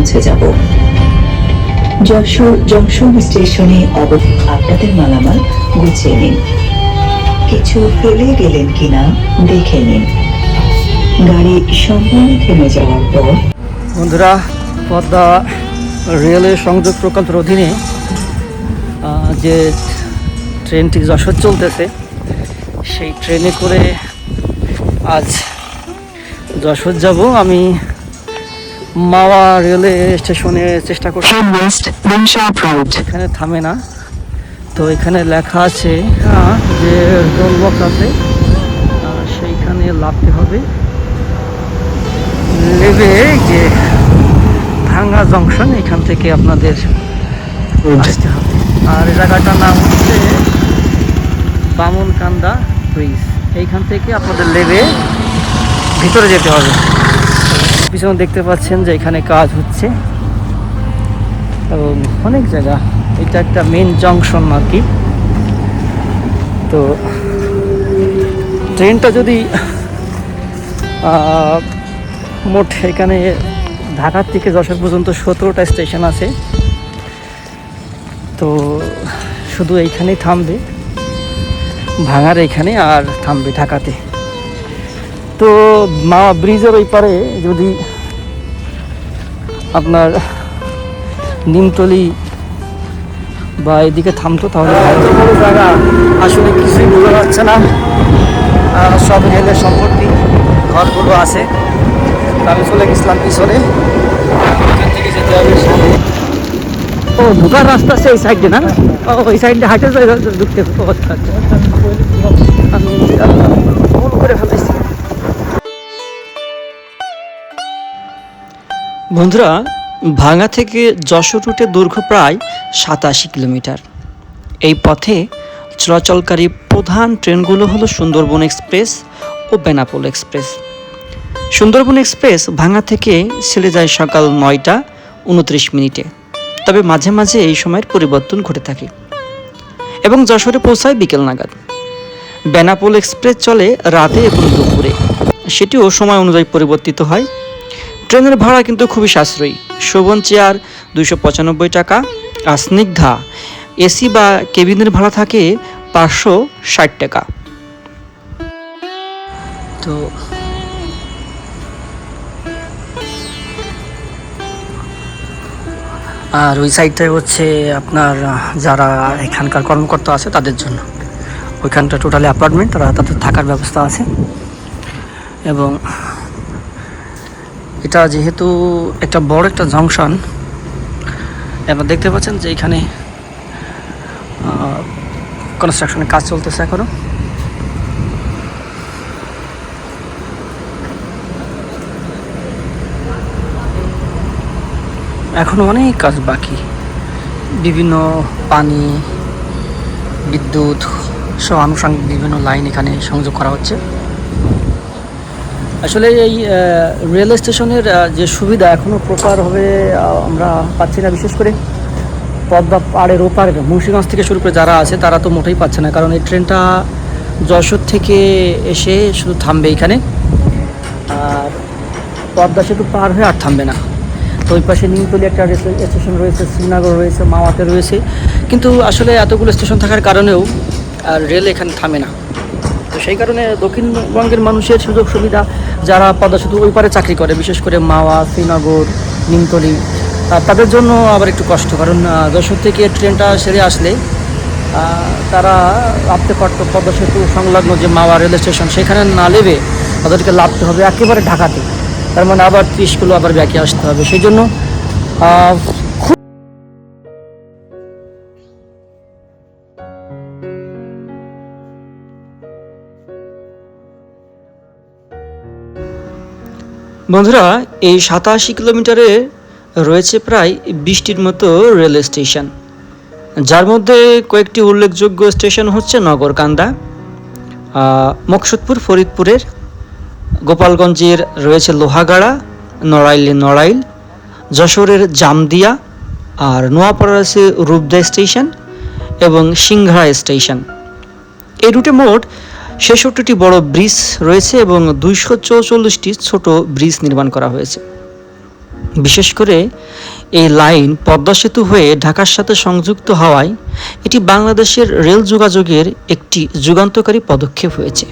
পৌঁছে যাব। যশোর জংশন স্টেশনে অবধি আপনাদের মালামাল গুছিয়ে নিন। কিছু ফেলে গেলেন কিনা দেখে নিন। গাড়ি সম্পূর্ণ থেমে যাওয়ার পর বন্ধুরা, পদ্মা রেলওয়ে সংযোগ প্রকল্পের অধীনে যে ট্রেনটি যশোর চলতেছে, সেই ট্রেনে করে আজ যশোর যাব। আমি মাওয়া রেলওয়ে স্টেশনে চেষ্টা করছি। এখানে থামে না। তো এখানে লেখা আছে আহ, যে রোল বক্স আছে সেইখানে লাভতে হবে। লেবে এই যে ভাঙ্গা জংশন এখান থেকে আপনাদের আসতে হবে। আর জায়গাটার নাম হচ্ছে বামনকান্দা ব্রিজ। এইখান থেকে আপনাদের লেবে ভিতরে যেতে হবে। পিছনে দেখতে পাচ্ছেন যে এখানে কাজ হচ্ছে। এবং অনেক জায়গা। এটা একটা মেন জংশন আর কি। তো ট্রেনটা যদি মোট এখানে ঢাকার থেকে যশোর পর্যন্ত সতেরোটা স্টেশন আছে। তো শুধু এইখানেই থামবে। ভাঙার এইখানে আর থামবে ঢাকাতে। তো মা ব্রিজের ওই পারে যদি আপনার নিমতলি বা এদিকে থামতো তাহলে জায়গা আসলে কিছুই বোঝা যাচ্ছে না। সব রেলের সম্পত্তি ঘরগুলো আছে। আমি চলে গেছিলাম পিছনে। থেকে যেতে হবে। সামনে ও ঢোকার রাস্তা আছে এই সাইডে না? ওই সাইডে হাঁটে ঢুকতে হবে। আমি ভুল করে ফেলেছি। বন্ধুরা ভাঙা থেকে যশোর রুটে দৈর্ঘ্য প্রায় সাতাশি কিলোমিটার। এই পথে চলাচলকারী প্রধান ট্রেনগুলো হলো সুন্দরবন এক্সপ্রেস ও বেনাপোল এক্সপ্রেস। সুন্দরবন এক্সপ্রেস ভাঙা থেকে ছেড়ে যায় সকাল নয়টা উনত্রিশ মিনিটে। তবে মাঝে মাঝে এই সময়ের পরিবর্তন ঘটে থাকে। এবং যশোরে পৌঁছায় বিকেল নাগাদ। বেনাপোল এক্সপ্রেস চলে রাতে এবং দুপুরে। সেটিও সময় অনুযায়ী পরিবর্তিত হয় ট্রেনের ভাড়া কিন্তু খুবই সাশ্রয়ী। শোভন চেয়ার দুইশো পঁচানব্বই টাকা, আর স্নিগ্ধা এসি বা কেবিনের ভাড়া থাকে পাঁচশো ষাট টাকা। তো আর ওই সাইডটায় হচ্ছে আপনার, যারা এখানকার কর্মকর্তা আছে তাদের জন্য। ওইখানটা টোটালি অ্যাপার্টমেন্ট তারা তাদের থাকার ব্যবস্থা আছে। এবং এটা যেহেতু একটা বড় একটা জংশন আপনারা দেখতে পাচ্ছেন যে এখানে কনস্ট্রাকশনের কাজ চলতেছে এখনও। এখনও অনেক কাজ বাকি। বিভিন্ন পানি, বিদ্যুৎ সব আনুষঙ্গিক বিভিন্ন লাইন এখানে সংযোগ করা হচ্ছে। আসলে এই রেল স্টেশনের যে সুবিধা এখনও আহ, আমরা পাচ্ছি না বিশেষ করে পদ্মা পাড়ের ওপারে মুন্সিগঞ্জ থেকে শুরু করে যারা আছে তারা তো মোটেই পাচ্ছে না কারণ এই ট্রেনটা যশোর থেকে এসে শুধু থামবে এখানে। আর পদ্মা সেতু পার হয়ে আর থামবে না। তো ওই পাশে নিমতলি একটা স্টেশন রয়েছে শ্রীনগর রয়েছে মাওয়াতে রয়েছে। কিন্তু আসলে এতগুলো স্টেশন থাকার কারণেও রেল এখানে থামে না। সেই কারণে দক্ষিণবঙ্গের মানুষের সুযোগ সুবিধা, যারা পদ্মা সেতু ওই পারে চাকরি করে, বিশেষ করে মাওয়া, শ্রীনগর, নিমতলি তাদের জন্য আবার একটু কষ্ট। কারণ যশোর থেকে ট্রেনটা সেরে আসলে তারা লাভতে পারত পদ্মা সেতু সংলগ্ন যে মাওয়া রেল স্টেশন, সেখানে না নেবে তাদেরকে লাভতে হবে একেবারে ঢাকাতে। তার মানে আবার ত্রিশ কিলো আবার ব্যাকে আসতে হবে। সেই জন্য বন্ধুরা, এই সাতাশি কিলোমিটারে রয়েছে প্রায় বিশটির মতো রেল স্টেশন। যার মধ্যে কয়েকটি উল্লেখযোগ্য স্টেশন হচ্ছে নগরকান্দা মকসুদপুর, ফরিদপুরের, গোপালগঞ্জের রয়েছে লোহাগাড়া, নড়াইলে নড়াইল, যশোরের জামদিয়া আর নোয়াপাড়ার আছে রূপদা স্টেশন এবং সিংহা স্টেশন। এই রুটে মোট ছেষট্টিটি বড় ব্রিজ রয়েছে এবং দুইশো চৌচল্লিশটি ছোট ব্রিজ নির্মাণ করা হয়েছে। বিশেষ করে এই লাইন পদ্মা সেতু হয়ে ঢাকার সাথে সংযুক্ত হওয়ায় এটি বাংলাদেশের রেল যোগাযোগের একটি যুগান্তকারী পদক্ষেপ হয়েছে।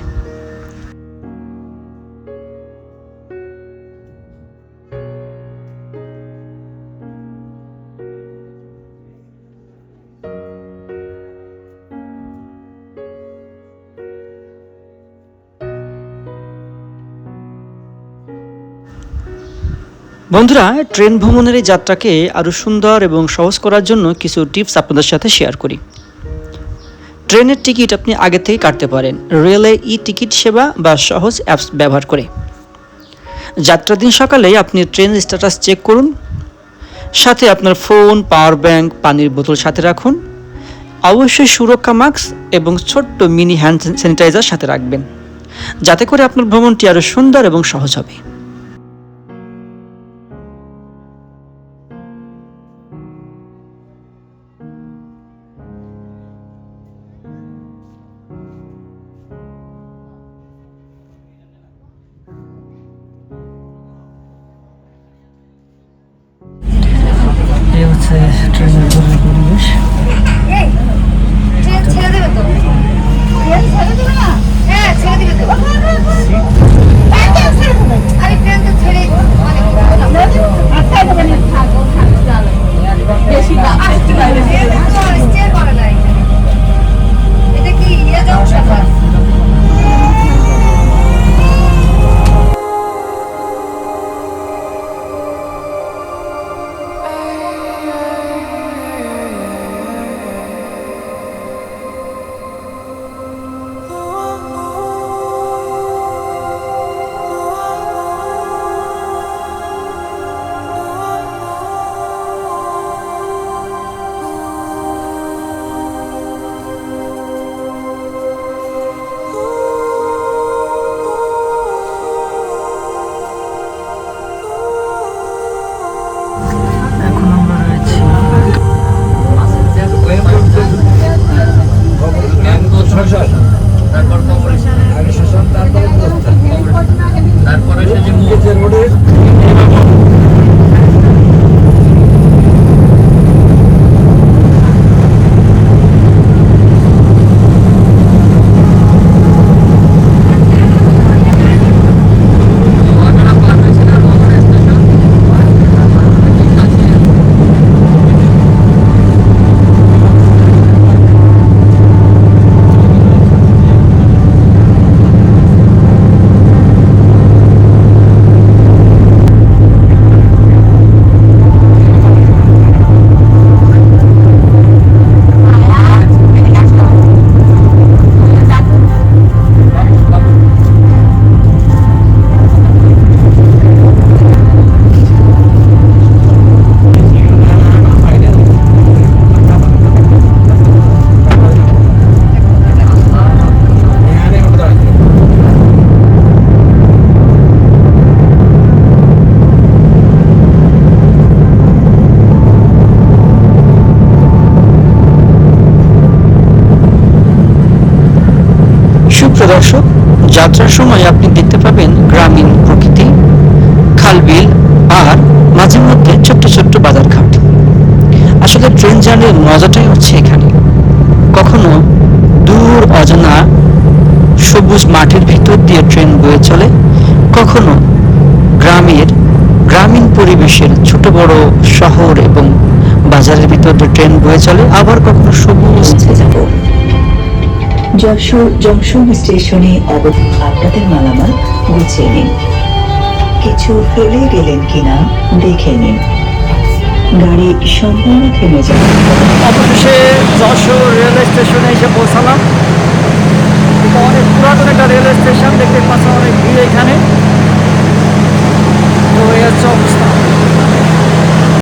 বন্ধুরা, ট্রেন ভ্রমণের এই যাত্রাকে আরও সুন্দর এবং সহজ করার জন্য কিছু টিপস আপনাদের সাথে শেয়ার করি। ট্রেনের টিকিট আপনি আগে থেকে কাটতে পারেন। রেলে ই টিকিট সেবা বা সহজ অ্যাপস ব্যবহার করে। যাত্রার দিন সকালে আপনি ট্রেন স্ট্যাটাস চেক করুন। সাথে আপনার ফোন, পাওয়ার ব্যাংক, পানির বোতল সাথে রাখুন। অবশ্যই সুরক্ষা মাস্ক এবং ছোট্ট মিনি হ্যান্ড স্যানিটাইজার সাথে রাখবেন। যাতে করে আপনার ভ্রমণটি আরও সুন্দর এবং সহজ হবে। হচ্ছে ট্রেনের ঘরের পরিবেশ ছেড়ে দেবে তো? সুপ্রদর্শক যাত্রার সময় আপনি দেখতে পাবেন গ্রামীণ প্রকৃতি, খালবিল আর মাঝে মধ্যে ছোট্ট ছোট্ট বাজার বাজারঘাট। আসলে ট্রেন জার্নির মজাটাই হচ্ছে এখানে। কখনো দূর অজানা সবুজ মাঠের ভিতর দিয়ে ট্রেন বয়ে চলে, কখনো গ্রামের গ্রামীণ পরিবেশের ছোট বড় শহর এবং বাজারের ভিতর দিয়ে ট্রেন বয়ে চলে, আবার কখনো সবুজ যশোর জংশন স্টেশনে অব আপনাদের মালামাল গুছিয়ে নিন। কিছু ফেলে গেলেন কিনা দেখে নিন। গাড়ি সম্পূর্ণ থেমে যাবে অবশেষে যশোর রেলওয়ে স্টেশনে এসে পৌঁছালাম। এটা অনেক পুরাতন একটা রেলওয়ে স্টেশন, দেখতে পাচ্ছেন অনেক ভিড় এখানে। তো এই হচ্ছে অবস্থা।